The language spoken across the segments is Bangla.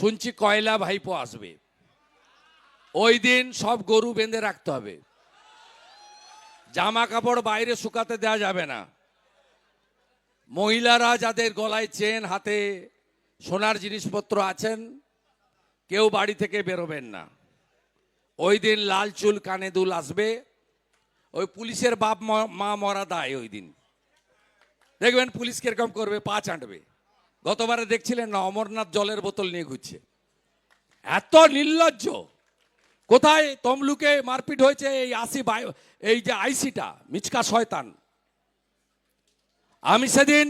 শুনছি কয়লা ভাইপো আসবে। ওই দিন সব গরু বেঁধে রাখতে হবে। জামা কাপড় বাইরে শুকাতে দেওয়া যাবে না। মহিলারা যাদের গলায় চেন হাতে সোনার জিনিসপত্র আছেন, কেউ বাড়ি থেকে বেরোবেন না। ওই দিন লাল চুল কানে দুল আসবে। ওই পুলিশের বাপ ম- মরা দায় ওই দিন। দেখবেন পুলিশ কীরকম করবে, পা চাঁটবে। গতবারে দেখছিলেন না, অমরনাথ জলের বোতল নিয়ে ঘুরছে। এত নির্লজ্জ। কোথায় তমলুকে মারপিট হয়েছে এই আসি এই যে আইসিটা, মিচকা শয়তান। আমি সেদিন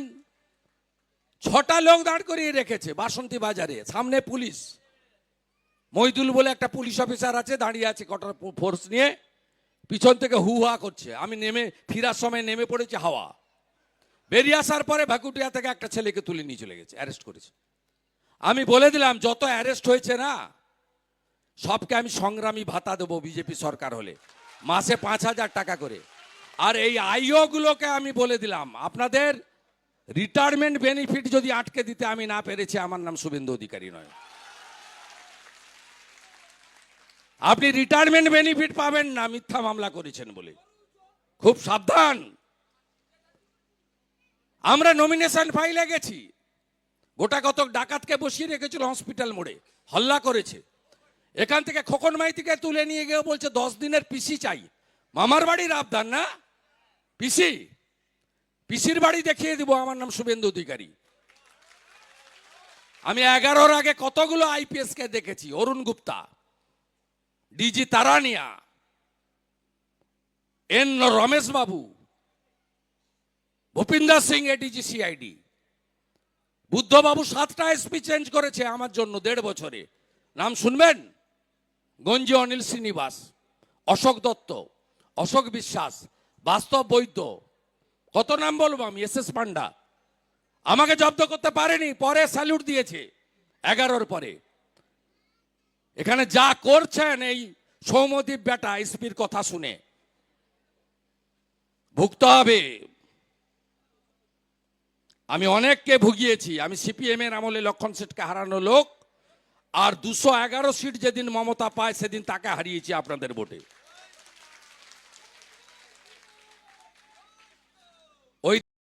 ছটা লোক দাঁড় করিয়ে রেখেছে বাসন্তী বাজারে, সামনে পুলিশ। মইদুল বলে একটা পুলিশ অফিসার আছে, দাঁড়িয়ে আছে কটার ফোর্স নিয়ে, পিছন থেকে হু হা করছে। আমি নেমে, ফিরার সময় নেমে পড়েছি হাওয়া। বেরিয়ে আসার পরে ভাকুটিয়া থেকে একটা ছেলেকে তুলে নিয়ে চলে গেছে অ্যারেস্ট করেছে। আমি বলে দিলাম, যত অ্যারেস্ট হয়েছে না, সবকে আমি সংগ্রামী ভাতা দেবো বিজেপি সরকার হলে, মাসে পাঁচ হাজার টাকা করে। আর এই আইও গুলোকে আমি বলে দিলাম, আপনাদের রিটায়ারমেন্ট বেনিফিট যদি আটকে দিতে আমি না পেরেছি, আমার নাম শুভেন্দু অধিকারী নয়। আপনি রিটায়ারমেন্ট বেনিফিট পাবেন না, মিথ্যা মামলা করেছেন বলে। খুব সাবধান! আমরা নমিনেশন ফাইলে গেছি। গোটা কতক ডাকাতকে বসিয়ে রেখেছিল হসপিটাল মোড়ে। হল্লা করেছে। এখান থেকে খোকন মাইতিকে তুলে নিয়ে গিয়ে বলছে, দশ দিনের পিসি চাই। মামার বাড়ির আবদার না? পিসি? পিসির বাড়ি দেখিয়ে দিব, আমার নাম শুভেন্দু অধিকারী। আমি এগারোর আগে কতগুলো আইপিএস কে দেখেছি? Arun Gupta, DG Tarania, N Ramesh Babu Bhupinder Singh ADG CID Buddhababu সাতটা এসপি চেঞ্জ করেছে আমার জন্য দেড় বছরে। নাম শুনবেন? গঞ্জি অনিল শ্রীনিবাস, অশোক দত্ত, অশোক বিশ্বাস, বাস্তব বৈদ্য। কত নাম বলব আমি? এস এস পান্ডা আমাকে জব্দ করতে পারেনি, পরে স্যালুট দিয়েছে এগারোর পরে। এখানে যা করছেন এই সৌমদীপ বেটা এসপির কথা শুনে। ভুগতে হবে। আমি অনেককে ভুগিয়েছি। আমি সিপিএম এর আমলে লক্ষণ সেটকে হারানো লোক, আর দুশো এগারো সিট যেদিন মমতা পায়, সেদিন তাকে হারিয়েছি আপনাদের ভোটে।